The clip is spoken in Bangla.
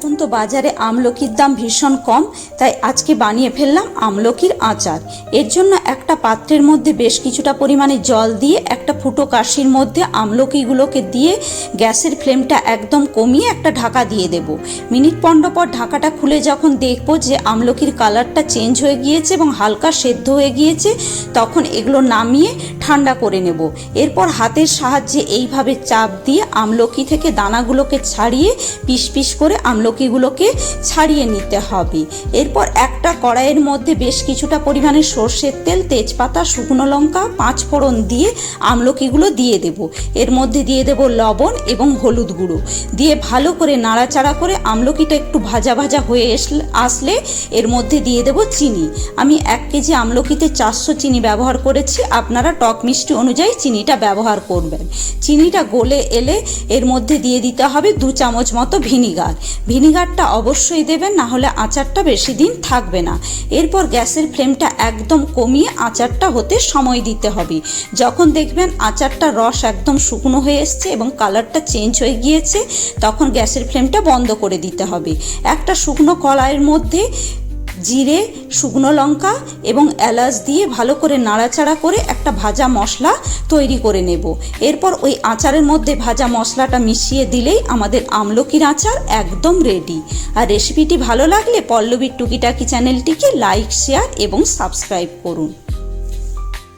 এখন তো বাজারে আমলকির দাম ভীষণ কম, তাই আজকে বানিয়ে ফেললাম আমলকির আচার। এর জন্য একটা পাত্রের মধ্যে বেশ কিছুটা পরিমাণে জল দিয়ে একটা ফুটো কাশির মধ্যে আমলকিগুলোকে দিয়ে গ্যাসের ফ্লেমটা একদম কমিয়ে একটা ঢাকা দিয়ে দেব। মিনিট পনেরো পর ঢাকাটা খুলে যখন দেখব যে আমলকির কালারটা চেঞ্জ হয়ে গিয়েছে এবং হালকা সেদ্ধ হয়ে গিয়েছে, তখন এগুলো নামিয়ে ঠান্ডা করে নেব। এরপর হাতের সাহায্যে এইভাবে চাপ দিয়ে আমলকি থেকে দানাগুলোকে ছাড়িয়ে পিস পিস করে আমলকিগুলোকে ছাড়িয়ে নিতে হবে। এরপর একটা কড়াইয়ের মধ্যে বেশ কিছুটা পরিমাণে সর্ষের তেল, তেজপাতা, শুকনো লঙ্কা, পাঁচ ফোড়ন দিয়ে আমলকিগুলো দিয়ে দেব। এর মধ্যে দিয়ে দেব লবণ এবং হলুদ গুঁড়ো। দিয়ে ভালো করে নাড়াচাড়া করে আমলকিটা একটু ভাজা ভাজা হয়ে আসলে এর মধ্যে দিয়ে দেব চিনি। আমি এক কেজি আমলকিতে চারশো চিনি ব্যবহার করেছি, আপনারা টক মিষ্টি অনুযায়ী চিনিটা ব্যবহার করবেন। চিনিটা গলে এলে এর মধ্যে দিয়ে দিতে হবে দু চামচ মতো ভিনিগার ভিনিগারটা অবশ্যই দেবেন না হলে আচারটা বেশি দিন থাকবে না। এরপর গ্যাসের ফ্লেমটা একদম কমিয়ে আচারটা হতে সময় দিতে হবে। যখন দেখবেন আচারটা রস একদম শুকনো হয়ে এসছে এবং কালারটা চেঞ্জ হয়ে গিয়েছে, তখন গ্যাসের ফ্লেমটা বন্ধ করে দিতে হবে। একটা শুকনো কলাইয়ের মধ্যে জিরে, শুকনো লঙ্কা এবং এলাচ দিয়ে ভালো করে নাড়াচাড়া করে একটা ভাজা মশলা তৈরি করে নেব। এরপর ওই আচারের মধ্যে ভাজা মশলাটা মিশিয়ে দিলেই আমাদের আমলকির আচার একদম রেডি আর রেসিপিটি ভালো লাগলে পল্লবীর টুকিটাকি চ্যানেলটিকে লাইক শেয়ার এবং সাবস্ক্রাইব করুন।